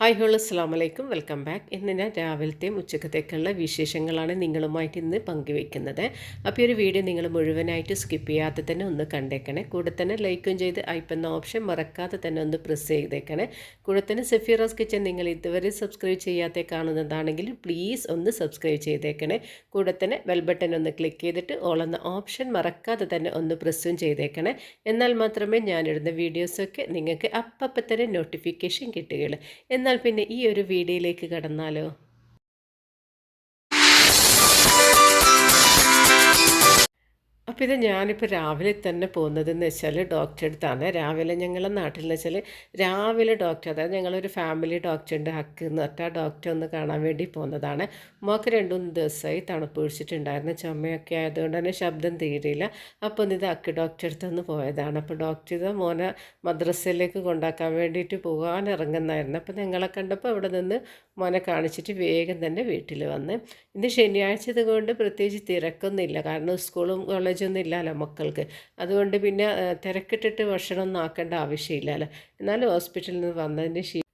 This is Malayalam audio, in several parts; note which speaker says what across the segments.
Speaker 1: ഹായ് ഹോൾ അസ്സാം വലൈക്കും വെൽക്കം ബാക്ക് ഇന്ന് ഞാൻ രാവിലത്തെയും ഉച്ചക്കത്തേക്കുള്ള വിശേഷങ്ങളാണ് നിങ്ങളുമായിട്ട് ഇന്ന് പങ്കുവെക്കുന്നത്. അപ്പോൾ ഒരു വീഡിയോ നിങ്ങൾ മുഴുവനായിട്ട് സ്കിപ്പ് ചെയ്യാതെ തന്നെ ഒന്ന് കണ്ടേക്കണേ. കൂടെ തന്നെ ലൈക്കും ചെയ്ത് അയപ്പെന്ന ഓപ്ഷൻ മറക്കാതെ തന്നെ ഒന്ന് പ്രസ് ചെയ്തേക്കണേ. കൂടെ തന്നെ സെഫിറാസ് കിച്ചൻ നിങ്ങൾ ഇതുവരെ സബ്സ്ക്രൈബ് ചെയ്യാതെ കാണുന്നതാണെങ്കിൽ പ്ലീസ് ഒന്ന് സബ്സ്ക്രൈബ് ചെയ്തേക്കണേ. കൂടെ തന്നെ ബെൽ ബട്ടൺ ഒന്ന് ക്ലിക്ക് ചെയ്തിട്ട് ഓളെന്ന ഓപ്ഷൻ മറക്കാതെ തന്നെ ഒന്ന് പ്രസ്സും ചെയ്തേക്കണേ. എന്നാൽ മാത്രമേ ഞാനിടുന്ന വീഡിയോസൊക്കെ നിങ്ങൾക്ക് അപ്പപ്പം തന്നെ നോട്ടിഫിക്കേഷൻ കിട്ടുകയുള്ളൂ. പിന്നെ ഈ ഒരു വീഡിയോയിലേക്ക് കടന്നാലോ? ഇത് ഞാനിപ്പോൾ രാവിലെ തന്നെ പോകുന്നതെന്ന് വെച്ചാൽ ഡോക്ടറെ അടുത്താണ്. രാവിലെ ഞങ്ങളുടെ നാട്ടിൽ എന്ന് വെച്ചാൽ രാവിലെ ഡോക്ടർ അതായത് ഞങ്ങളൊരു ഫാമിലി ഡോക്ടറുണ്ട് ഹക്ക് എന്ന് പറഞ്ഞിട്ട് ആ ഡോക്ടറെ ഒന്ന് കാണാൻ വേണ്ടി പോകുന്നതാണ്. മോക്ക് രണ്ടു മൂന്ന് ദിവസമായി തണുപ്പ് പിടിച്ചിട്ടുണ്ടായിരുന്നു. ചുമയൊക്കെ ആയതുകൊണ്ട് തന്നെ ശബ്ദം തീരില്ല അപ്പോൾ ഒന്ന് ഇത് ഹക്ക് ഡോക്ടറെ അടുത്തൊന്ന് പോയതാണ്. അപ്പോൾ ഡോക്ടർ ഇത് മോനെ മദ്രസയിലേക്ക് കൊണ്ടാക്കാൻ വേണ്ടിയിട്ട് പോകാൻ ഇറങ്ങുന്നായിരുന്നു അപ്പോൾ ഞങ്ങളെ കണ്ടപ്പോൾ അവിടെ നിന്ന് മോനെ കാണിച്ചിട്ട് വേഗം തന്നെ വീട്ടിൽ വന്ന്. ഇന്ന് ശനിയാഴ്ച കൊണ്ട് പ്രത്യേകിച്ച് തിരക്കൊന്നുമില്ല. കാരണം സ്കൂളും കോളേജൊന്നും ഇല്ലല്ലോ മക്കൾക്ക്. അതുകൊണ്ട് പിന്നെ തിരക്കിട്ടിട്ട് ഭക്ഷണം ഒന്നും ആക്കേണ്ട ആവശ്യമില്ലല്ലോ. എന്നാലും ഹോസ്പിറ്റലിൽ നിന്ന് വന്നതിന് ശേഷം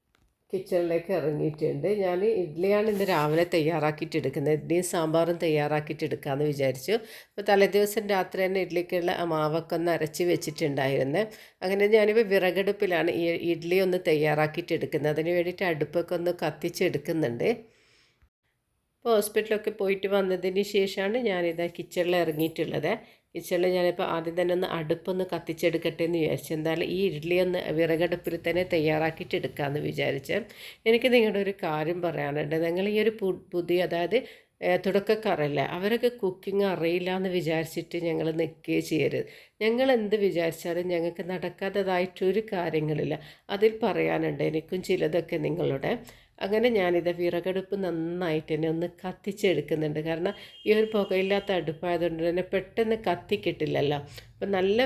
Speaker 1: കിച്ചണിലേക്ക് ഇറങ്ങിയിട്ടുണ്ട്. ഞാൻ ഇഡ്ഡലിയാണ് ഇന്ന് രാവിലെ തയ്യാറാക്കിയിട്ട് എടുക്കുന്നത്. ഇഡ്ഡലിയും സാമ്പാറും തയ്യാറാക്കിയിട്ട് എടുക്കാമെന്ന് വിചാരിച്ചു. അപ്പോൾ തലേദിവസം രാത്രി തന്നെ ഇഡ്ഡലിക്കുള്ള മാവൊക്കെ ഒന്ന് അരച്ച് വെച്ചിട്ടുണ്ടായിരുന്നു. അങ്ങനെ ഞാനിപ്പോൾ വിറകടുപ്പിലാണ് ഈ ഇഡ്ഡലി ഒന്ന് തയ്യാറാക്കിയിട്ട് എടുക്കുന്നത്. അതിന് വേണ്ടിയിട്ട് അടുപ്പൊക്കെ ഒന്ന് കത്തിച്ചെടുക്കുന്നുണ്ട് ഇപ്പോൾ ഹോസ്പിറ്റലൊക്കെ പോയിട്ട് വന്നതിന് ശേഷമാണ് ഞാനിതാ കിച്ചണിൽ ഇറങ്ങിയിട്ടുള്ളത്. കിച്ചണിൽ ഞാനിപ്പോൾ ആദ്യം തന്നെ ഒന്ന് അടുപ്പൊന്ന് കത്തിച്ചെടുക്കട്ടെ എന്ന് വിചാരിച്ചു. എന്തായാലും ഈ ഇഡ്ഡലി ഒന്ന് വിറകടുപ്പിൽ തന്നെ തയ്യാറാക്കിയിട്ട് എടുക്കാമെന്ന് വിചാരിച്ച്. എനിക്ക് നിങ്ങളുടെ ഒരു കാര്യം പറയാനുണ്ട്. നിങ്ങൾ ഈ ഒരു പുതിയ അതായത് തുടക്കക്കാരല്ല അവരൊക്കെ കുക്കിംഗ് അറിയില്ല എന്ന് വിചാരിച്ചിട്ട് ഞങ്ങൾ നിൽക്കുകയും ചെയ്യരുത്. ഞങ്ങൾ എന്ത് വിചാരിച്ചാലും ഞങ്ങൾക്ക് നടക്കാത്തതായിട്ടൊരു കാര്യങ്ങളില്ല. അതിൽ പറയാനുണ്ട് എനിക്കും ചിലതൊക്കെ നിങ്ങളുടെ. അങ്ങനെ ഞാനിത് വിറകടുപ്പ് നന്നായിട്ട് തന്നെ ഒന്ന് കത്തിച്ചെടുക്കുന്നുണ്ട്. കാരണം ഈ ഒരു പുകയില്ലാത്ത അടുപ്പായതുകൊണ്ട് തന്നെ പെട്ടെന്ന് കത്തിക്കിട്ടില്ലല്ലോ. അപ്പം നല്ല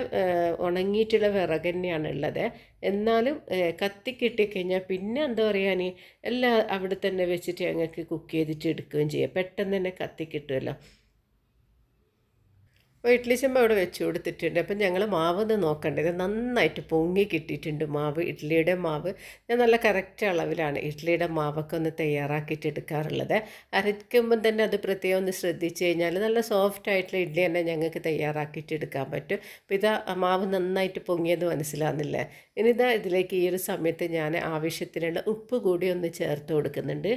Speaker 1: ഉണങ്ങിയിട്ടുള്ള വിറക് തന്നെയാണ് ഉള്ളത് എന്നാലും കത്തി കിട്ടിക്കഴിഞ്ഞാൽ പിന്നെ എന്താ പറയുക എല്ലാം അവിടെ തന്നെ വെച്ചിട്ട് ഞങ്ങൾക്ക് കുക്ക് ചെയ്തിട്ട് എടുക്കുകയും ചെയ്യാം. പെട്ടെന്ന് തന്നെ കത്തി കിട്ടുമല്ലോ അപ്പോൾ ഇഡ്ഡലി ചെമ്പ് അവിടെ വെച്ച് കൊടുത്തിട്ടുണ്ട്. അപ്പം ഞങ്ങൾ മാവ് ഒന്ന് നോക്കേണ്ടത് നന്നായിട്ട് പൊങ്ങി കിട്ടിയിട്ടുണ്ട് മാവ് ഇഡ്ഡലിയുടെ മാവ്. ഞാൻ നല്ല കറക്റ്റ് അളവിലാണ് ഇഡ്ഡലിയുടെ മാവൊക്കെ ഒന്ന് തയ്യാറാക്കിയിട്ട് എടുക്കാറുള്ളത്. അരയ്ക്കുമ്പം തന്നെ അത് പ്രത്യേകം ഒന്ന് ശ്രദ്ധിച്ച് കഴിഞ്ഞാൽ നല്ല സോഫ്റ്റ് ആയിട്ടുള്ള ഇഡ്ഡലി തന്നെ ഞങ്ങൾക്ക് തയ്യാറാക്കിയിട്ട് എടുക്കാൻ പറ്റും. അപ്പോൾ ഇതാ മാവ് നന്നായിട്ട് പൊങ്ങിയത് മനസ്സിലാകുന്നില്ലേ ഇനി ഇനിതാ ഇതിലേക്ക് ഈ ഒരു സമയത്ത് ഞാൻ ആവശ്യത്തിനുള്ള ഉപ്പ് കൂടി ഒന്ന് ചേർത്ത് കൊടുക്കുന്നുണ്ട്.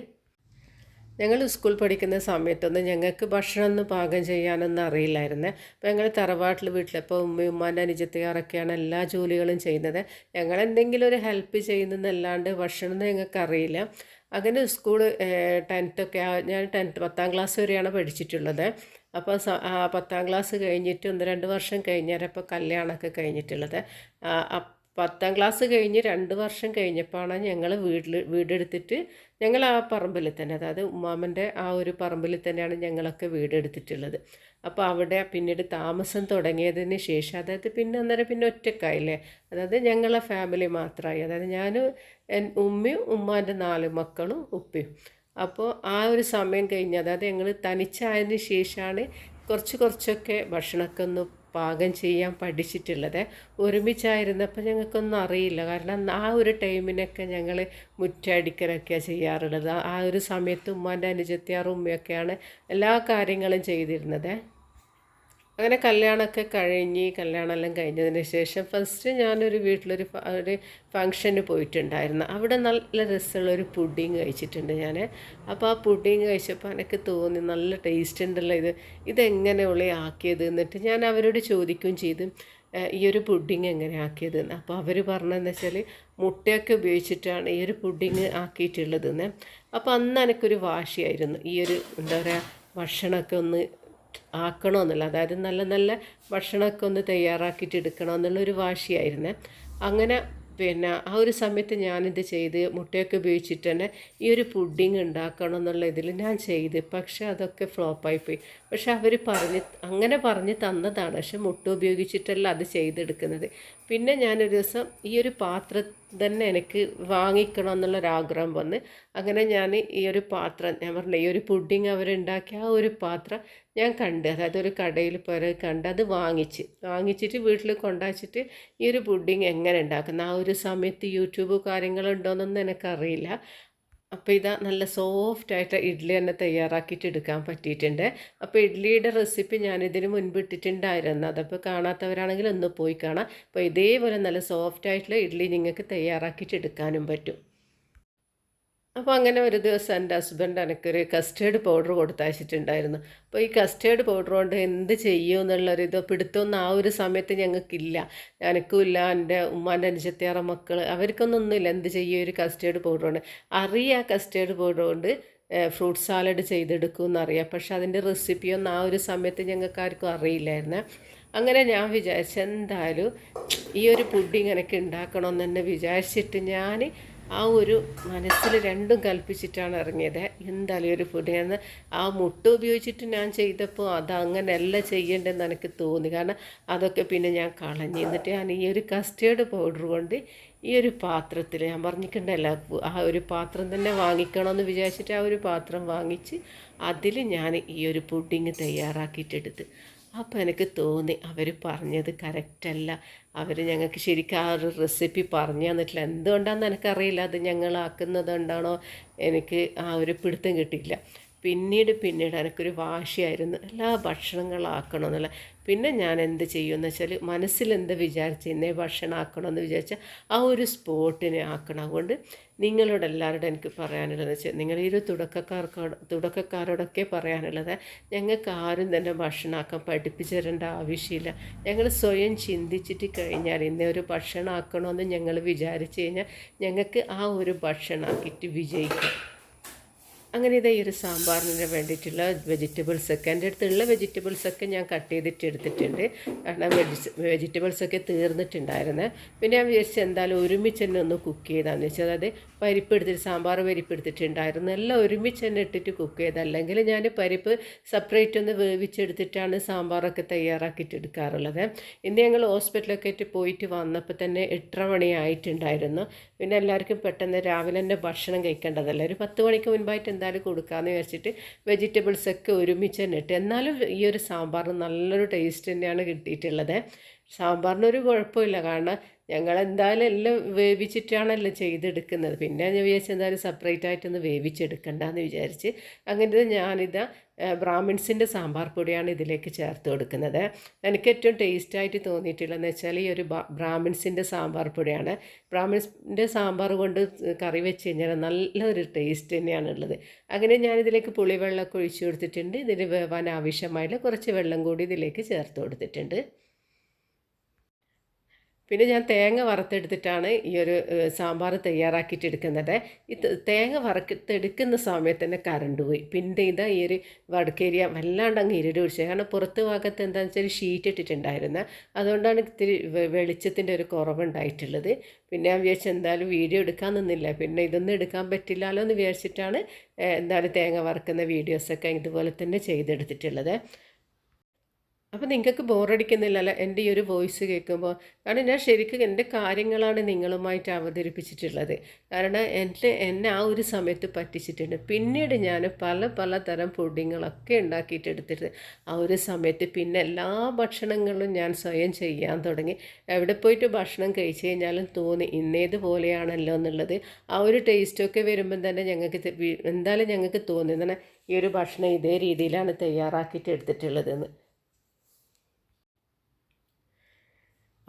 Speaker 1: ഞങ്ങൾ സ്കൂൾ പഠിക്കുന്ന സമയത്തൊന്നും ഞങ്ങൾക്ക് ഭക്ഷണമൊന്നും പാകം ചെയ്യാനൊന്നും അറിയില്ലായിരുന്നു. അപ്പോൾ ഞങ്ങൾ തറവാട്ടിൽ വീട്ടിലിപ്പോൾ ഉമ്മയും ഉമ്മാന്റെ അനുജത്തുകാരൊക്കെയാണ് എല്ലാ ജോലികളും ചെയ്യുന്നത്. ഞങ്ങൾ എന്തെങ്കിലും ഒരു ഹെൽപ്പ് ചെയ്യുന്നതല്ലാണ്ട് ഭക്ഷണം ഞങ്ങൾക്ക് അറിയില്ല. അങ്ങനെ സ്കൂൾ ടെൻത്തൊക്കെ ഞാൻ ടെൻത്ത് പത്താം ക്ലാസ് വരെയാണ് പഠിച്ചിട്ടുള്ളത്. അപ്പോൾ പത്താം ക്ലാസ് കഴിഞ്ഞിട്ട് ഒന്ന് രണ്ട് വർഷം കഴിഞ്ഞപ്പോൾ കല്യാണമൊക്കെ കഴിഞ്ഞിട്ടുള്ളത്. പത്താം ക്ലാസ് കഴിഞ്ഞ് രണ്ട് വർഷം കഴിഞ്ഞപ്പോഴാണ് ഞങ്ങൾ വീട്ടിൽ വീടെടുത്തിട്ട് ഞങ്ങൾ ആ പറമ്പിൽ തന്നെ അതായത് ഉമ്മാമന്റെ ആ ഒരു പറമ്പിൽ തന്നെയാണ് ഞങ്ങളൊക്കെ വീടെടുത്തിട്ടുള്ളത്. അപ്പോൾ അവിടെ പിന്നീട് താമസം തുടങ്ങിയതിന് ശേഷം അതായത് പിന്നെ അന്നേരം പിന്നെ ഒറ്റക്കായില്ലേ? അതായത് ഞങ്ങളെ ഫാമിലി മാത്രമായി. അതായത് ഞാൻ ഉമ്മയും ഉമ്മാന്റെ നാല് മക്കളും ഉപ്പയും. അപ്പോൾ ആ ഒരു സമയം കഴിഞ്ഞ് അതായത് ഞങ്ങൾ തനിച്ചായതിന് ശേഷമാണ് കുറച്ച് കുറച്ചൊക്കെ ഭക്ഷണമൊക്കെ ഒന്ന് പാകം ചെയ്യാൻ പഠിച്ചിട്ടുള്ളത്. ഒരുമിച്ചായിരുന്നപ്പോൾ ഞങ്ങൾക്കൊന്നും അറിയില്ല. കാരണം ആ ഒരു ടൈമിനൊക്കെ ഞങ്ങൾ മുറ്റടിക്കലൊക്കെയാണ് ചെയ്യാറുള്ളത്. ആ ഒരു സമയത്ത് ഉമ്മാന്റെ അനുജത്തിയാറും ഉമ്മയൊക്കെയാണ് എല്ലാ കാര്യങ്ങളും ചെയ്തിരുന്നത്. അങ്ങനെ കല്യാണമൊക്കെ കഴിഞ്ഞ് കല്യാണമെല്ലാം കഴിഞ്ഞതിന് ശേഷം ഫസ്റ്റ് ഞാനൊരു വീട്ടിലൊരു ഒരു ഫങ്ഷന് പോയിട്ടുണ്ടായിരുന്നു. അവിടെ നല്ല രസമുള്ള ഒരു പുഡിങ് കഴിച്ചിട്ടുണ്ട് ഞാൻ അപ്പോൾ ആ പുഡിങ് കഴിച്ചപ്പോൾ എനിക്ക് തോന്നി നല്ല ടേസ്റ്റ് ഉണ്ടല്ലോ ഇത്. ഇതെങ്ങനെ ഉള്ളി ആക്കിയത് എന്നിട്ട് ഞാൻ അവരോട് ചോദിക്കുകയും ചെയ്തു ഈ ഒരു പുഡിങ് എങ്ങനെ ആക്കിയത്? അപ്പോൾ അവർ പറഞ്ഞതെന്ന് വെച്ചാൽ മുട്ടയൊക്കെ ഉപയോഗിച്ചിട്ടാണ് ഈ ഒരു പുഡിങ് ആക്കിയിട്ടുള്ളതെന്ന്. അപ്പോൾ അന്ന് എനിക്കൊരു വാശിയായിരുന്നു. ഈ ഒരു എന്താ പറയുക ഭക്ഷണമൊക്കെ ഒന്ന് ആക്കണമെന്നുള്ള അതായത് നല്ല നല്ല ഭക്ഷണമൊക്കെ ഒന്ന് തയ്യാറാക്കിയിട്ട് എടുക്കണമെന്നുള്ളൊരു വാശിയായിരുന്നു. അങ്ങനെ പിന്നെ ആ ഒരു സമയത്ത് ഞാനിത് ചെയ്ത് മുട്ടയൊക്കെ ഉപയോഗിച്ചിട്ട് തന്നെ ഈ ഒരു പുഡിങ് ഉണ്ടാക്കണം എന്നുള്ള ഇതിൽ ഞാൻ ചെയ്ത്. പക്ഷേ അതൊക്കെ ഫ്ലോപ്പായിപ്പോയി പക്ഷെ അവർ പറഞ്ഞ് അങ്ങനെ പറഞ്ഞ് തന്നതാണ്. പക്ഷെ മുട്ട ഉപയോഗിച്ചിട്ടല്ല അത് ചെയ്തെടുക്കുന്നത്. പിന്നെ ഞാനൊരു ദിവസം ഈ ഒരു പാത്രം തന്നെ എനിക്ക് വാങ്ങിക്കണം എന്നുള്ളൊരാഗ്രഹം വന്ന് അങ്ങനെ ഞാൻ ഈ ഒരു പാത്രം ഞാൻ പറഞ്ഞ ഈ ഒരു പുഡിങ് അവരുണ്ടാക്കിയ ആ ഒരു പാത്രം ഞാൻ കണ്ട് അതായത് ഒരു കടയിൽ പോയി കണ്ട് അത് വാങ്ങിച്ച് വാങ്ങിച്ചിട്ട് വീട്ടിൽ കൊണ്ടുവച്ചിട്ട് ഈ ഒരു പുഡിങ് എങ്ങനെ ഉണ്ടാക്കുന്ന ആ ഒരു സമയത്ത് യൂട്യൂബ് കാര്യങ്ങളുണ്ടോയെന്നൊന്നും എനിക്കറിയില്ല. അപ്പോൾ ഇതാ നല്ല സോഫ്റ്റ് ആയിട്ട് ഇഡ്ഡലി തന്നെ തയ്യാറാക്കിയിട്ട് എടുക്കാൻ പറ്റിയിട്ടുണ്ട്. അപ്പോൾ ഇഡ്ഡലിയുടെ റെസിപ്പി ഞാൻ ഇതിന് മുൻപ് ഇട്ടിട്ടുണ്ടായിരുന്നു. അതപ്പോൾ കാണാത്തവരാണെങ്കിൽ ഒന്ന് പോയി കാണാം. അപ്പോൾ ഇതേപോലെ നല്ല സോഫ്റ്റ് ആയിട്ടുള്ള ഇഡ്ഡലി നിങ്ങൾക്ക് തയ്യാറാക്കിയിട്ട് എടുക്കാനും പറ്റും. അപ്പോൾ അങ്ങനെ ഒരു ദിവസം എന്റെ ഹസ്ബൻഡ് എനിക്കൊരു കസ്റ്റേർഡ് പൗഡർ കൊടുത്തയച്ചിട്ടുണ്ടായിരുന്നു. അപ്പോൾ ഈ കസ്റ്റേർഡ് പൗഡർ കൊണ്ട് എന്ത് ചെയ്യും എന്നുള്ളൊരു ഇത് പിടുത്തമൊന്നും ആ ഒരു സമയത്ത് ഞങ്ങൾക്കില്ല. എനിക്കുമില്ല എന്റെ ഉമ്മാന്റെ അനുജത്തിയാറ മക്കൾ അവർക്കൊന്നൊന്നുമില്ല എന്ത് ചെയ്യും ഒരു കസ്റ്റേർഡ് പൗഡർ കൊണ്ട്. അറിയാം കസ്റ്റേർഡ് പൗഡർ കൊണ്ട് ഫ്രൂട്ട് സാലഡ് ചെയ്തെടുക്കും എന്നറിയാം പക്ഷേ അതിന്റെ റെസിപ്പിയൊന്നും ആ ഒരു സമയത്ത് ഞങ്ങൾക്ക് ആർക്കും അറിയില്ലായിരുന്നു. അങ്ങനെ ഞാൻ വിചാരിച്ചു എന്തായാലും ഈ ഒരു പുഡിങ് എനിക്ക് ഉണ്ടാക്കണമെന്ന് തന്നെ വിചാരിച്ചിട്ട് ഞാൻ ആ ഒരു മനസ്സിൽ രണ്ടും കൽപ്പിച്ചിട്ടാണ് ഇറങ്ങിയത്. എന്തായാലും ഒരു ഫുഡ് ആ മുട്ട ഉപയോഗിച്ചിട്ട് ഞാൻ ചെയ്തപ്പോൾ അത് അങ്ങനെയല്ല ചെയ്യേണ്ടതെന്ന് എനിക്ക് തോന്നി. കാരണം അതൊക്കെ പിന്നെ ഞാൻ കളഞ്ഞു എന്നിട്ട് ഞാൻ ഈ ഒരു കസ്റ്റേർഡ് പൗഡർ കൊണ്ട് ഈ ഒരു പാത്രത്തിൽ ഞാൻ പറഞ്ഞിട്ടുണ്ടല്ലോ ആ ഒരു പാത്രം തന്നെ വാങ്ങിക്കണമെന്ന് വിചാരിച്ചിട്ട് ആ ഒരു പാത്രം വാങ്ങിച്ച് അതിൽ ഞാൻ ഈ ഒരു പുഡിങ് തയ്യാറാക്കിയിട്ടെടുത്ത്. അപ്പോൾ എനിക്ക് തോന്നി അവർ പറഞ്ഞത് കറക്റ്റല്ല അവർ ഞങ്ങൾക്ക് ശരിക്കും ആ ഒരു റെസിപ്പി പറഞ്ഞു തന്നിട്ടില്ല. എന്തുകൊണ്ടാണെന്ന് എനിക്കറിയില്ല. അത് ഞങ്ങളാക്കുന്നത് കൊണ്ടാണോ എനിക്ക് ആ ഒരു പിടുത്തം കിട്ടിയില്ല. പിന്നീട് പിന്നീട് എനിക്കൊരു വാശിയായിരുന്നു. എല്ലാ ഭക്ഷണങ്ങളാക്കണം എന്നുള്ള പിന്നെ ഞാൻ എന്ത് ചെയ്യുമെന്ന് വെച്ചാൽ മനസ്സിലെന്ത് വിചാരിച്ച് ഇന്നേ ഭക്ഷണം ആക്കണമെന്ന് വിചാരിച്ചാൽ ആ ഒരു സ്പോട്ടിനെ ആക്കണം. അതുകൊണ്ട് നിങ്ങളോട് എല്ലാവരോടും എനിക്ക് പറയാനുള്ളതെന്ന് വെച്ചാൽ നിങ്ങൾ ഈ ഒരു തുടക്കക്കാർക്കോട് തുടക്കക്കാരോടൊക്കെ പറയാനുള്ളത് ഞങ്ങൾക്ക് ആരും തന്നെ ഭക്ഷണമാക്കാൻ പഠിപ്പിച്ചു തരേണ്ട ആവശ്യമില്ല. ഞങ്ങൾ സ്വയം ചിന്തിച്ചിട്ട് കഴിഞ്ഞാൽ ഇന്നേ ഒരു ഭക്ഷണം ആക്കണമെന്ന് ഞങ്ങൾ വിചാരിച്ചു കഴിഞ്ഞാൽ ഞങ്ങൾക്ക് ആ ഒരു ഭക്ഷണമാക്കിയിട്ട് വിജയിക്കാം. അങ്ങനെ ഇതേ ഒരു സാമ്പാറിന് വേണ്ടിയിട്ടുള്ള വെജിറ്റബിൾസൊക്കെ എന്റെ അടുത്തുള്ള വെജിറ്റബിൾസൊക്കെ ഞാൻ കട്ട് ചെയ്തിട്ട് എടുത്തിട്ടുണ്ട്. കാരണം വെജിറ്റബിൾസ് വെജിറ്റബിൾസൊക്കെ തീർന്നിട്ടുണ്ടായിരുന്നു. പിന്നെ ഞാൻ വിചാരിച്ചു എന്തായാലും ഒരുമിച്ച് തന്നെ ഒന്ന് കുക്ക് ചെയ്താന്ന് വെച്ചാൽ അതായത് പരിപ്പ് എടുത്തിട്ട് സാമ്പാർ പരിപ്പ് എടുത്തിട്ടുണ്ടായിരുന്നു. എല്ലാം ഒരുമിച്ച് തന്നെ ഇട്ടിട്ട് കുക്ക് ചെയ്ത്. അല്ലെങ്കിൽ ഞാൻ പരിപ്പ് സെപ്പറേറ്റ് ഒന്ന് വേവിച്ചെടുത്തിട്ടാണ് സാമ്പാറൊക്കെ തയ്യാറാക്കിയിട്ട് എടുക്കാറുള്ളത്. ഇന്ന് ഞങ്ങൾ ഹോസ്പിറ്റലൊക്കെ ആയിട്ട് പോയിട്ട് വന്നപ്പോൾ തന്നെ എട്ടര മണിയായിട്ടുണ്ടായിരുന്നു. പിന്നെ എല്ലാവർക്കും പെട്ടെന്ന് രാവിലെ തന്നെ ഭക്ഷണം കഴിക്കേണ്ടതല്ല? ഒരു പത്ത് മണിക്ക് മുൻപായിട്ട് എന്തായാലും കൊടുക്കാമെന്ന് വിചാരിച്ചിട്ട് വെജിറ്റബിൾസൊക്കെ ഒരുമിച്ച് തന്നെ ഇട്ട്. എന്നാലും ഈ ഒരു സാമ്പാറിന് നല്ലൊരു ടേസ്റ്റ് തന്നെയാണ് കിട്ടിയിട്ടുള്ളത്. സാമ്പാറിനൊരു കുഴപ്പമില്ല. കാരണം ഞങ്ങൾ എന്തായാലും എല്ലാം വേവിച്ചിട്ടാണല്ലോ ചെയ്തെടുക്കുന്നത്. പിന്നെ ഞാൻ വിചാരിച്ചു എന്തായാലും സെപ്പറേറ്റ് ആയിട്ടൊന്ന് വേവിച്ചെടുക്കണ്ടെന്ന് വിചാരിച്ച് അങ്ങനെ ഞാനിതാ ബ്രാഹ്മിൺസിന്റെ സാമ്പാർ പൊടിയാണ് ഇതിലേക്ക് ചേർത്ത് കൊടുക്കുന്നത്. എനിക്ക് ഏറ്റവും ടേസ്റ്റായിട്ട് തോന്നിയിട്ടുള്ളതെന്ന് വെച്ചാൽ ഈ ഒരു ബ്രാഹ്മിൺസിന്റെ സാമ്പാർ പൊടിയാണ്. ബ്രാഹ്മിൺസിന്റെ സാമ്പാർ കൊണ്ട് കറി വെച്ച് കഴിഞ്ഞാൽ നല്ലൊരു ടേസ്റ്റ് തന്നെയാണ് ഉള്ളത് അങ്ങനെ ഞാനിതിലേക്ക് പുളിവെള്ളമൊക്കെ ഒഴിച്ചു കൊടുത്തിട്ടുണ്ട്. ഇതിൽ വേവാൻ ആവശ്യമായിട്ടുള്ള കുറച്ച് വെള്ളം കൂടി ഇതിലേക്ക് ചേർത്ത് കൊടുത്തിട്ടുണ്ട്. പിന്നെ ഞാൻ തേങ്ങ വറുത്തെടുത്തിട്ടാണ് ഈ ഒരു സാമ്പാർ തയ്യാറാക്കിയിട്ട് എടുക്കുന്നത്. ഈ തേങ്ങ വറുത്തെടുക്കുന്ന സമയത്ത് തന്നെ കറണ്ട് പോയി. പിന്നെ ഇതാ ഈ ഒരു വടക്കേരിയ വല്ലാണ്ട് അങ്ങ് ഇരുട് പിടിച്ചത് കാരണം പുറത്ത് ഭാഗത്ത് എന്താണെന്ന് വെച്ചാൽ ഷീറ്റ് ഇട്ടിട്ടുണ്ടായിരുന്നു. അതുകൊണ്ടാണ് ഇത്തിരി വെളിച്ചത്തിന്റെ ഒരു കുറവുണ്ടായിട്ടുള്ളത്. പിന്നെ ഞാൻ വിചാരിച്ചു എന്തായാലും വീഡിയോ എടുക്കാൻ നിന്നില്ല. പിന്നെ ഇതൊന്നും എടുക്കാൻ പറ്റില്ലല്ലോ എന്ന് വിചാരിച്ചിട്ടാണ് എന്തായാലും തേങ്ങ വറുക്കുന്ന വീഡിയോസൊക്കെ ഇതുപോലെ തന്നെ ചെയ്തെടുത്തിട്ടുള്ളത്. അപ്പോൾ നിങ്ങൾക്ക് ബോറടിക്കുന്നില്ലല്ലോ എന്റെ ഈ ഒരു വോയിസ് കേൾക്കുമ്പോൾ. കാരണം ഞാൻ ശരിക്കും എന്റെ കാര്യങ്ങളാണ് നിങ്ങളുമായിട്ട് അവതരിപ്പിച്ചിട്ടുള്ളത്. കാരണം എന്റെ എന്നെ ആ ഒരു സമയത്ത് പറ്റിച്ചിട്ടുണ്ട്. പിന്നീട് ഞാൻ പല പല തരം പൊടിങ്ങളൊക്കെ ഉണ്ടാക്കിയിട്ട് എടുത്തിട്ട് ആ ഒരു സമയത്ത് പിന്നെ എല്ലാ ഭക്ഷണങ്ങളും ഞാൻ സ്വയം ചെയ്യാൻ തുടങ്ങി. എവിടെ പോയിട്ട് ഭക്ഷണം കഴിച്ചു കഴിഞ്ഞാലും തോന്നി ഇന്നേതുപോലെയാണല്ലോ എന്നുള്ളത്. ആ ഒരു ടേസ്റ്റൊക്കെ വരുമ്പം തന്നെ ഞങ്ങൾക്ക് എന്തായാലും ഞങ്ങൾക്ക് തോന്നി. തന്നെ ഈ ഒരു ഭക്ഷണം ഇതേ രീതിയിലാണ് തയ്യാറാക്കിയിട്ട് എടുത്തിട്ടുള്ളതെന്ന്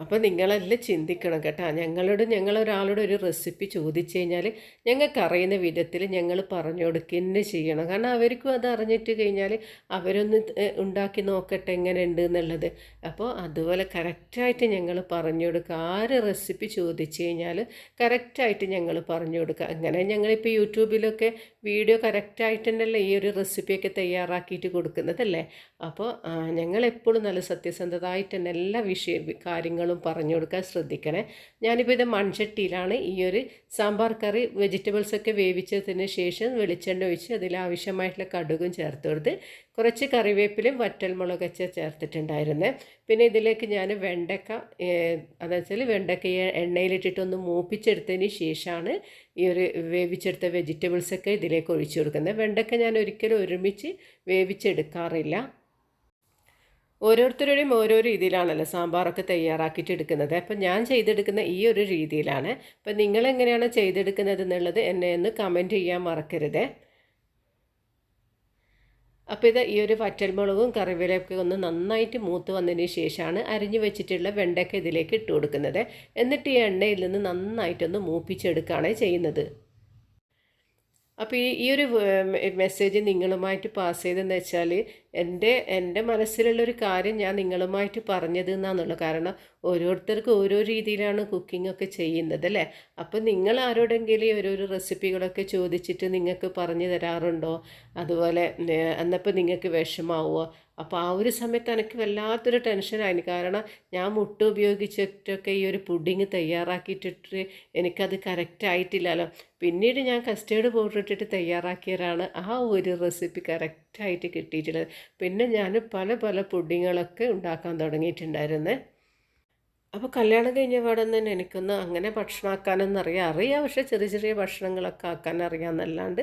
Speaker 1: അപ്പോൾ നിങ്ങളെല്ലാം ചിന്തിക്കണം കേട്ടോ. ഞങ്ങളോട് ഞങ്ങളൊരാളോട് ഒരു റെസിപ്പി ചോദിച്ചു കഴിഞ്ഞാൽ ഞങ്ങൾക്കറിയുന്ന വിധത്തിൽ ഞങ്ങൾ പറഞ്ഞു കൊടുക്കുക ചെയ്യണം. കാരണം അവർക്കും അത് അറിഞ്ഞിട്ട് കഴിഞ്ഞാൽ അവരൊന്ന് ഉണ്ടാക്കി നോക്കട്ടെ എങ്ങനെ ഉണ്ട് എന്നുള്ളത്. അപ്പോൾ അതുപോലെ കറക്റ്റായിട്ട് ഞങ്ങൾ പറഞ്ഞു കൊടുക്കുക. ആര് റെസിപ്പി ചോദിച്ചു കഴിഞ്ഞാൽ കറക്റ്റായിട്ട് ഞങ്ങൾ പറഞ്ഞു കൊടുക്കുക. അങ്ങനെ ഞങ്ങളിപ്പോൾ യൂട്യൂബിലൊക്കെ വീഡിയോ കറക്റ്റായിട്ട് തന്നെയല്ലേ ഈ ഒരു റെസിപ്പിയൊക്കെ തയ്യാറാക്കിയിട്ട് കൊടുക്കുന്നതല്ലേ? അപ്പോൾ ഞങ്ങളെപ്പോഴും നല്ല സത്യസന്ധതായിട്ട് തന്നെ എല്ലാ വിഷയ കാര്യങ്ങളും കാര്യങ്ങളും പറഞ്ഞു കൊടുക്കാൻ ശ്രദ്ധിക്കണേ. ഞാനിപ്പോൾ ഇത് മൺചട്ടിയിലാണ് ഈ ഒരു സാമ്പാർ കറി വെജിറ്റബിൾസൊക്കെ വേവിച്ചതിന് ശേഷം വെളിച്ചെണ്ണ ഒഴിച്ച് അതിലാവശ്യമായിട്ടുള്ള കടുകും ചേർത്ത് കൊടുത്ത് കുറച്ച് കറിവേപ്പിലും വറ്റൽമുളകൊക്കെ ചേർത്തിട്ടുണ്ടായിരുന്നു. പിന്നെ ഇതിലേക്ക് ഞാൻ വെണ്ടക്ക അതെന്ന് വെച്ചാൽ വെണ്ടക്ക എണ്ണയിലിട്ടിട്ടൊന്ന് മൂപ്പിച്ചെടുത്തതിന് ശേഷമാണ് ഈ ഒരു വേവിച്ചെടുത്ത വെജിറ്റബിൾസൊക്കെ ഇതിലേക്ക് ഒഴിച്ചു കൊടുക്കുന്നത്. വെണ്ടക്ക ഞാൻ ഒരിക്കലും ഒരുമിച്ച് വേവിച്ചെടുക്കാറില്ല. ഓരോരുത്തരുടെയും ഓരോ രീതിയിലാണല്ലോ സാമ്പാറൊക്കെ തയ്യാറാക്കിയിട്ട് എടുക്കുന്നത് അപ്പം ഞാൻ ചെയ്തെടുക്കുന്ന ഈ ഒരു രീതിയിലാണ്. അപ്പം നിങ്ങളെങ്ങനെയാണ് ചെയ്തെടുക്കുന്നത് എന്നുള്ളത് എന്നെ ഒന്ന് കമന്റ് ചെയ്യാൻ മറക്കരുത്. അപ്പോൾ ഇത് ഈ ഒരു വറ്റൽമുളകും കറിവേലൊക്കെ ഒന്ന് നന്നായിട്ട് മൂത്ത് വന്നതിന് ശേഷമാണ് അരിഞ്ഞു വെച്ചിട്ടുള്ള വെണ്ടയ്ക്ക ഇതിലേക്ക് ഇട്ട് കൊടുക്കുന്നത്. എന്നിട്ട് ഈ എണ്ണയിൽ നിന്ന് നന്നായിട്ടൊന്ന് മൂപ്പിച്ചെടുക്കുകയാണ് ചെയ്യുന്നത്. അപ്പോൾ ഈ ഈ ഒരു മെസ്സേജ് നിങ്ങളുമായിട്ട് പാസ് ചെയ്തെന്ന് വെച്ചാൽ എന്റെ എന്റെ മനസ്സിലുള്ളൊരു കാര്യം ഞാൻ നിങ്ങളുമായിട്ട് പറഞ്ഞത് എന്നാന്നുള്ളു കാരണം ഓരോരുത്തർക്കും ഓരോ രീതിയിലാണ് കുക്കിംഗ് ഒക്കെ ചെയ്യുന്നത് അല്ലേ? അപ്പോൾ നിങ്ങൾ ആരോടെങ്കിലും ഓരോരോ റെസിപ്പികളൊക്കെ ചോദിച്ചിട്ട് നിങ്ങൾക്ക് പറഞ്ഞു തരാറുണ്ടോ? അതുപോലെ എന്നപ്പോൾ നിങ്ങൾക്ക് വിഷമാവുമോ അപ്പോൾ ആ ഒരു സമയത്ത് എനിക്ക് വല്ലാത്തൊരു ടെൻഷനായിരുന്നു കാരണം ഞാൻ മുട്ട ഉപയോഗിച്ചിട്ടൊക്കെ ഈ ഒരു പുഡിങ് തയ്യാറാക്കിയിട്ടിട്ട് എനിക്കത് കറക്റ്റ് ആയിട്ടില്ലല്ലോ. പിന്നീട് ഞാൻ കസ്റ്റേർഡ് പൗഡർ ഇട്ടിട്ട് തയ്യാറാക്കിയതാണ് ആ ഒരു റെസിപ്പി കറക്റ്റായിട്ട് കിട്ടിയിട്ടുള്ളത്. പിന്നെ ഞാൻ പല പല പുഡിങ്ങുകളൊക്കെ ഉണ്ടാക്കാൻ തുടങ്ങിയിട്ടുണ്ടായിരുന്നു. അപ്പോൾ കല്യാണം കഴിഞ്ഞ പാടം തന്നെ എനിക്കൊന്ന് അങ്ങനെ ഭക്ഷണമാക്കാനൊന്നും അറിയാം അറിയാം പക്ഷേ ചെറിയ ചെറിയ ഭക്ഷണങ്ങളൊക്കെ ആക്കാൻ അറിയാമെന്നല്ലാണ്ട്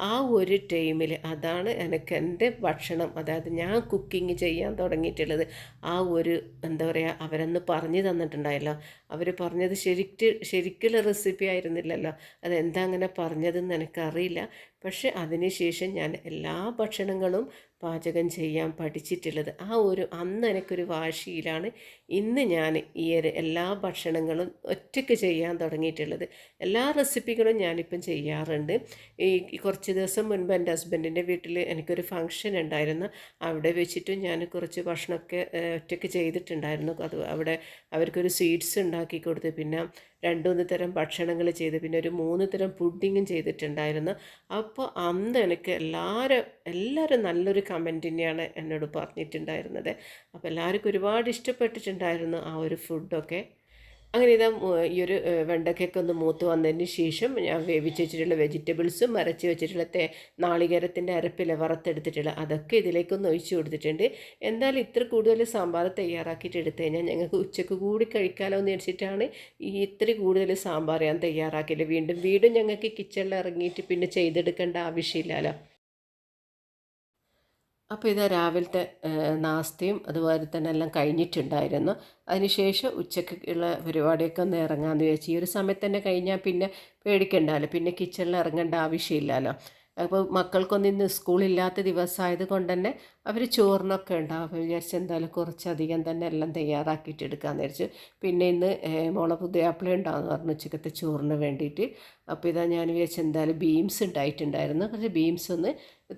Speaker 1: ആ ഒരു ടൈമിൽ അതാണ് എനിക്ക് എന്റെ ഭക്ഷണം അതായത് ഞാൻ കുക്കിംഗ് ചെയ്യാൻ തുടങ്ങിയിട്ടുള്ളത്. ആ ഒരു എന്താ പറയുക അവരൊന്ന് പറഞ്ഞു തന്നിട്ടുണ്ടായല്ലോ. അവർ പറഞ്ഞത് ശരിക്ക് ശരിക്കുള്ള റെസിപ്പി ആയിരുന്നില്ലല്ലോ. അതെന്താ അങ്ങനെ പറഞ്ഞതെന്ന് എനിക്കറിയില്ല. പക്ഷെ അതിനുശേഷം ഞാൻ എല്ലാ ഭക്ഷണങ്ങളും പാചകം ചെയ്യാൻ പഠിച്ചിട്ടുള്ളത്. ആ ഒരു അന്ന് എനിക്കൊരു വാശിയിലാണ് ഇന്ന് ഞാൻ ഈ ഒരു എല്ലാ ഭക്ഷണങ്ങളും ഒറ്റയ്ക്ക് ചെയ്യാൻ തുടങ്ങിയിട്ടുള്ളത്. എല്ലാ റെസിപ്പികളും ഞാനിപ്പം ചെയ്യാറുണ്ട്. ഈ കുറച്ച് ദിവസം മുൻപ് എന്റെ ഹസ്ബൻഡിന്റെ വീട്ടിൽ എനിക്കൊരു ഫങ്ഷൻ ഉണ്ടായിരുന്നു. അവിടെ വെച്ചിട്ട് ഞാൻ കുറച്ച് ഭക്ഷണമൊക്കെ ഒറ്റയ്ക്ക് ചെയ്തിട്ടുണ്ടായിരുന്നു. അത് അവിടെ അവർക്കൊരു സ്വീറ്റ്സ് ഉണ്ടാക്കി കൊടുത്ത്. പിന്നെ രണ്ടുമൂന്ന് തരം ഭക്ഷണങ്ങൾ ചെയ്ത് പിന്നെ ഒരു മൂന്ന് തരം പുഡിങ്ങും ചെയ്തിട്ടുണ്ടായിരുന്നു. അപ്പോൾ അന്ന് എനിക്ക് എല്ലാവരും എല്ലാവരും നല്ലൊരു കമന്റ് തന്നെയാണ് എന്നോട് പറഞ്ഞിട്ടുണ്ടായിരുന്നത്. അപ്പോൾ എല്ലാവർക്കും ഒരുപാട് ഇഷ്ടപ്പെട്ടിട്ടുണ്ടായിരുന്നു ആ ഒരു ഫുഡൊക്കെ അങ്ങനെ ഇതാ ഈ ഒരു വെണ്ടയ്ക്കൊക്കെ ഒന്ന് മൂത്ത് വന്നതിന് ശേഷം ഞാൻ വേവിച്ച് വെച്ചിട്ടുള്ള വെജിറ്റബിൾസും അരച്ച് വെച്ചിട്ടുള്ള തേ നാളികേരത്തിന്റെ അരപ്പില വറുത്തെടുത്തിട്ടുള്ള അതൊക്കെ ഇതിലേക്കൊന്ന് ഒഴിച്ച് കൊടുത്തിട്ടുണ്ട്. എന്തായാലും ഇത്ര കൂടുതൽ സാമ്പാർ തയ്യാറാക്കിയിട്ട് എടുത്തു കഴിഞ്ഞാൽ ഞങ്ങൾക്ക് ഉച്ചയ്ക്ക് കൂടി കഴിക്കാമല്ലോ എന്ന് വെച്ചിട്ടാണ് ഈ ഇത്ര കൂടുതൽ സാമ്പാർ ഞാൻ തയ്യാറാക്കിയില്ല വീണ്ടും വീണ്ടും ഞങ്ങൾക്ക് കിച്ചണിൽ ഇറങ്ങിയിട്ട് പിന്നെ ചെയ്തെടുക്കേണ്ട ആവശ്യമില്ലല്ലോ. അപ്പോൾ ഇത് രാവിലത്തെ നാസ്തയും അതുപോലെ തന്നെ എല്ലാം കഴിഞ്ഞിട്ടുണ്ടായിരുന്നു. അതിനുശേഷം ഉച്ചയ്ക്കുള്ള പരിപാടിയൊക്കെ ഒന്ന് ഇറങ്ങാമെന്ന് വിചാരിച്ചു. ഈ ഒരു സമയത്ത് തന്നെ കഴിഞ്ഞാൽ പിന്നെ പേടിക്കണ്ടല്ലോ പിന്നെ കിച്ചണിൽ ഇറങ്ങേണ്ട ആവശ്യമില്ലല്ലോ. അപ്പോൾ മക്കൾക്കൊന്നും ഇന്ന് സ്കൂളില്ലാത്ത ദിവസമായത് കൊണ്ട് തന്നെ അവർ ചോറിനൊക്കെ ഉണ്ടാവും. അപ്പോൾ വിചാരിച്ച് എന്തായാലും കുറച്ചധികം തന്നെ എല്ലാം തയ്യാറാക്കിയിട്ട് എടുക്കാമെന്ന് വിചാരിച്ചു. പിന്നെ ഇന്ന് മോളെ പുതിയാപ്പിള ഉണ്ടാകുമെന്ന് പറഞ്ഞു ഉച്ചക്കത്തെ ചോറിന് വേണ്ടിയിട്ട്. അപ്പോൾ ഇതാ ഞാൻ വിചാരിച്ചു എന്തായാലും ബീംസ് ഉണ്ടായിട്ടുണ്ടായിരുന്നു. കുറച്ച് ബീംസ് ഒന്ന്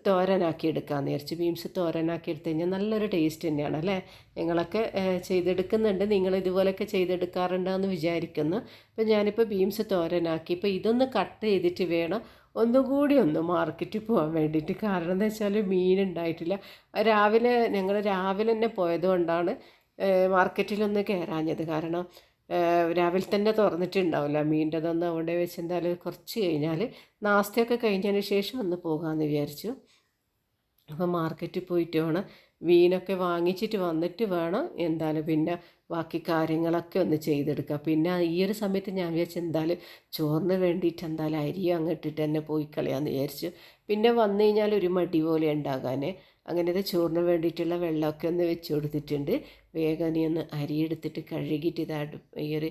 Speaker 1: തോരനാക്കി എടുക്കാമെന്ന് വിചാരിച്ചു. ബീംസ് തോരനാക്കി എടുത്തു കഴിഞ്ഞാൽ നല്ലൊരു ടേസ്റ്റ് തന്നെയാണ് അല്ലേ? നിങ്ങളൊക്കെ ചെയ്തെടുക്കുന്നുണ്ട്. നിങ്ങൾ ഇതുപോലെയൊക്കെ ചെയ്തെടുക്കാറുണ്ടെന്ന് വിചാരിക്കുന്നു. അപ്പോൾ ഞാനിപ്പോൾ ബീംസ് തോരനാക്കി. ഇപ്പോൾ ഇതൊന്ന് കട്ട് ചെയ്തിട്ട് വേണം ഒന്നുകൂടി ഒന്ന് മാർക്കറ്റിൽ പോകാൻ വേണ്ടിയിട്ട്. കാരണം എന്താ വെച്ചാൽ മീൻ ഉണ്ടായിട്ടില്ല. രാവിലെ ഞങ്ങൾ രാവിലെ തന്നെ പോയതുകൊണ്ടാണ് മാർക്കറ്റിലൊന്ന് കയറാഞ്ഞത് കാരണം രാവിലെ തന്നെ തുറന്നിട്ടുണ്ടാവില്ല മീന്റെതൊന്നും അവിടെ വെച്ച് എന്തായാലും കുറച്ച് കഴിഞ്ഞാൽ നാസ്തയൊക്കെ കഴിഞ്ഞതിന് ശേഷം ഒന്ന് പോകാമെന്ന് വിചാരിച്ചു. അപ്പോൾ മാർക്കറ്റിൽ പോയിട്ട് വേണം മീനൊക്കെ വാങ്ങിച്ചിട്ട് വന്നിട്ട് വേണം എന്തായാലും പിന്നെ ബാക്കി കാര്യങ്ങളൊക്കെ ഒന്ന് ചെയ്തെടുക്കുക പിന്നെ ഈ ഒരു സമയത്ത് ഞാൻ വിചാരിച്ചു എന്തായാലും ചോറിന് വേണ്ടിയിട്ട് എന്തായാലും അരി അങ്ങിട്ടിട്ട് തന്നെ പോയി കളയാമെന്ന് വിചാരിച്ചു. പിന്നെ വന്നു കഴിഞ്ഞാൽ ഒരു മടി പോലെ ഉണ്ടാകാൻ ഇത് ചോറിന് വേണ്ടിയിട്ടുള്ള വെള്ളമൊക്കെ ഒന്ന് വെച്ച് കൊടുത്തിട്ടുണ്ട്. വേഗം നീ ഒന്ന് അരിയെടുത്തിട്ട് കഴുകിയിട്ട് ഇതായിട്ട് ഈ ഒരു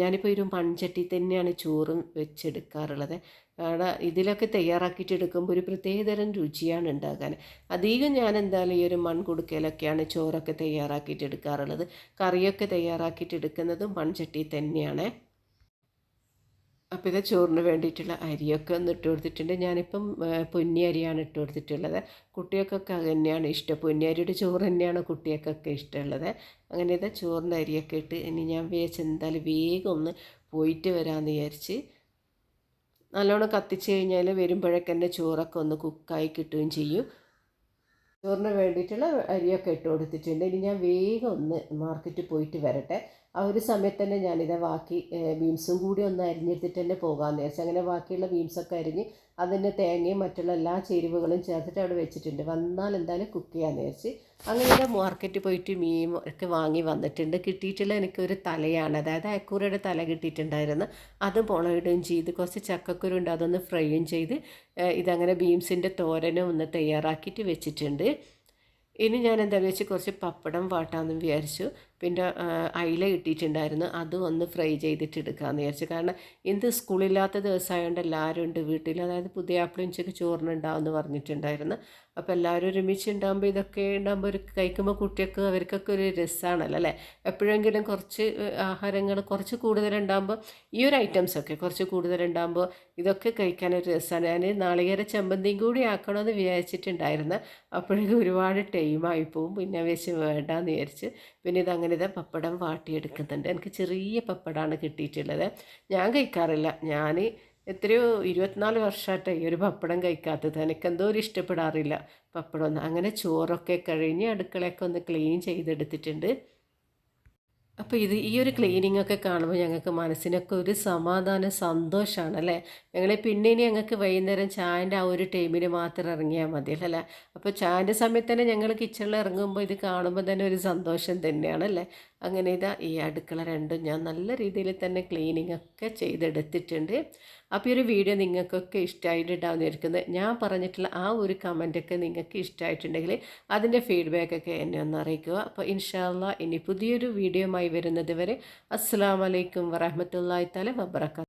Speaker 1: ഞാനിപ്പോൾ ഒരു മൺചട്ടി തന്നെയാണ് ചോറും വെച്ചെടുക്കാറുള്ളത്. കാരണം ഇതിലൊക്കെ തയ്യാറാക്കിയിട്ട് എടുക്കുമ്പോൾ ഒരു പ്രത്യേകതരം രുചിയാണ് ഉണ്ടാകാൻ. അധികം ഞാൻ എന്തായാലും ഈ ഒരു മൺകുടുക്കയിലൊക്കെയാണ് ചോറൊക്കെ തയ്യാറാക്കിയിട്ട് എടുക്കാറുള്ളത്. കറിയൊക്കെ തയ്യാറാക്കിയിട്ട് എടുക്കുന്നതും മൺചട്ടി തന്നെയാണ്. അപ്പോൾ ഇത് ചോറിന് വേണ്ടിയിട്ടുള്ള അരിയൊക്കെ ഒന്ന് ഇട്ട് കൊടുത്തിട്ടുണ്ട്. ഞാനിപ്പം പൊന്നി അരിയാണ് ഇട്ട് കൊടുത്തിട്ടുള്ളത്. കുട്ടികൾക്കൊക്കെ അത് തന്നെയാണ് ഇഷ്ടം. പൊന്നി അരിയുടെ ചോറ് തന്നെയാണ് കുട്ടികൾക്കൊക്കെ ഇഷ്ടമുള്ളത്. അങ്ങനെ ഇത് ചോറിന്റെ അരിയൊക്കെ ഇട്ട് ഇനി ഞാൻ വിചാരിച്ച് എന്തായാലും വേഗം ഒന്ന് പോയിട്ട് വരാമെന്ന് വിചാരിച്ച് നല്ലോണം കത്തിച്ച് കഴിഞ്ഞാൽ വരുമ്പോഴൊക്കെ എന്റെ ചോറൊക്കെ ഒന്ന് കുക്കായി കിട്ടുകയും ചെയ്യും. ചോറിന് വേണ്ടിയിട്ടുള്ള അരിയൊക്കെ ഇട്ട് കൊടുത്തിട്ടുണ്ട്. ഇനി ഞാൻ വേഗം ഒന്ന് മാർക്കറ്റിൽ പോയിട്ട് വരട്ടെ. ആ ഒരു സമയത്ത് തന്നെ ഞാനിത് ബാക്കി ബീൻസും കൂടി ഒന്ന് അരിഞ്ഞെടുത്തിട്ട് തന്നെ പോകാൻ നേരത്തെ അങ്ങനെ ബാക്കിയുള്ള ബീൻസൊക്കെ അരിഞ്ഞ് അതിന്റെ തേങ്ങയും മറ്റുള്ള എല്ലാ ചേരുവകളും ചേർത്തിട്ട് അവിടെ വെച്ചിട്ടുണ്ട്. വന്നാൽ എന്തായാലും കുക്ക് ചെയ്യാൻ നേരിച്ച് അങ്ങനെ മാർക്കറ്റിൽ പോയിട്ട് മീൻ ഒക്കെ വാങ്ങി വന്നിട്ടുണ്ട്. കിട്ടിയിട്ടുള്ള എനിക്കൊരു തലയാണ്. അതായത് അക്കൂറയുടെ തല കിട്ടിയിട്ടുണ്ടായിരുന്നു. അത് പൊളയിടുകയും ചെയ്ത് കുറച്ച് ചക്കക്കുരുണ്ട് അതൊന്ന് ഫ്രൈയും ചെയ്ത് ഇതങ്ങനെ ബീൻസിന്റെ തോരനും ഒന്ന് തയ്യാറാക്കിയിട്ട് വെച്ചിട്ടുണ്ട്. ഇനി ഞാൻ എന്താ വെച്ചാൽ കുറച്ച് പപ്പടം വാട്ടാമെന്ന് വിചാരിച്ചു. പിന്നെ അയില കിട്ടിയിട്ടുണ്ടായിരുന്നു അത് ഒന്ന് ഫ്രൈ ചെയ്തിട്ട് എടുക്കാമെന്ന് വിചാരിച്ചു. കാരണം എന്ത് സ്കൂളില്ലാത്ത ദിവസമായതുകൊണ്ട് എല്ലാവരും ഉണ്ട് വീട്ടിൽ അതായത് പുതിയ ആപ്പിളും ഉച്ചയ്ക്ക് ചോറിനുണ്ടാവുമെന്ന് പറഞ്ഞിട്ടുണ്ടായിരുന്നു. അപ്പോൾ എല്ലാവരും ഒരുമിച്ച് ഉണ്ടാകുമ്പോൾ ഇതൊക്കെ ഉണ്ടാകുമ്പോൾ ഒരു കഴിക്കുമ്പോൾ കുട്ടികൾക്ക് അവർക്കൊക്കെ ഒരു രസമാണല്ലോ അല്ലേ? എപ്പോഴെങ്കിലും കുറച്ച് ആഹാരങ്ങൾ കുറച്ച് കൂടുതലുണ്ടാകുമ്പോൾ ഈ ഒരു ഐറ്റംസൊക്കെ കുറച്ച് കൂടുതലുണ്ടാകുമ്പോൾ ഇതൊക്കെ കഴിക്കാനൊരു രസമാണ് ഞാൻ നാളികേര ചമ്മന്തിയും കൂടി ആക്കണമെന്ന് വിചാരിച്ചിട്ടുണ്ടായിരുന്നു. അപ്പോഴേക്കും ഒരുപാട് ടൈമായി പോവും. പിന്നെ വെച്ച് വേണ്ടാന്ന് വിചാരിച്ച് പിന്നെ ഇതങ്ങനെ ഇതാ പപ്പടം വാട്ടിയെടുക്കുന്നുണ്ട്. എനിക്ക് ചെറിയ പപ്പടമാണ് കിട്ടിയിട്ടുള്ളത്. ഞാൻ കഴിക്കാറില്ല. ഞാൻ എത്രയോ ഇരുപത്തിനാല് വർഷമായിട്ട് ഈ ഒരു പപ്പടം കഴിക്കാത്തത്. എനിക്കെന്തോ ഒരു ഇഷ്ടപ്പെടാറില്ല. പപ്പടം അങ്ങനെ ചോറൊക്കെ കഴിഞ്ഞ് അടുക്കളയൊക്കെ ഒന്ന് ക്ലീൻ ചെയ്തെടുത്തിട്ടുണ്ട്. അപ്പോൾ ഇത് ഈ ഒരു ക്ലീനിങ് ഒക്കെ കാണുമ്പോൾ ഞങ്ങൾക്ക് മനസ്സിനൊക്കെ ഒരു സമാധാന സന്തോഷമാണ് അല്ലേ? ഞങ്ങൾ പിന്നെ ഇനി ഞങ്ങൾക്ക് വൈകുന്നേരം ചായന്റെ ആ ഒരു ടൈമിൽ മാത്രം ഇറങ്ങിയാൽ മതി അല്ലേ? അപ്പോൾ ചായന്റെ സമയത്ത് തന്നെ ഞങ്ങൾ കിച്ചണിൽ ഇറങ്ങുമ്പോൾ ഇത് കാണുമ്പോൾ തന്നെ ഒരു സന്തോഷം തന്നെയാണ് അല്ലേ? അങ്ങനെ ഇതാ ഈ അടുക്കള രണ്ടും ഞാൻ നല്ല രീതിയിൽ തന്നെ ക്ലീനിങ് ഒക്കെ ചെയ്തെടുത്തിട്ടുണ്ട്. അപ്പോൾ ഈ ഒരു വീഡിയോ നിങ്ങൾക്കൊക്കെ ഇഷ്ടമായിട്ടുണ്ടാവുന്ന ഇരിക്കുന്നത് ഞാൻ പറഞ്ഞിട്ടുള്ള ആ ഒരു കമന്റൊക്കെ നിങ്ങൾക്ക് ഇഷ്ടമായിട്ടുണ്ടെങ്കിൽ അതിന്റെ ഫീഡ്ബാക്കൊക്കെ എന്നെ ഒന്ന് അറിയിക്കുക. അപ്പോൾ ഇൻഷാല്ല ഇനി പുതിയൊരു വീഡിയോയുമായി വരുന്നത് വരെ അസ്സാം വലൈക്കും വറഹമത്തല്ലാ തല വബർക്കാത്തു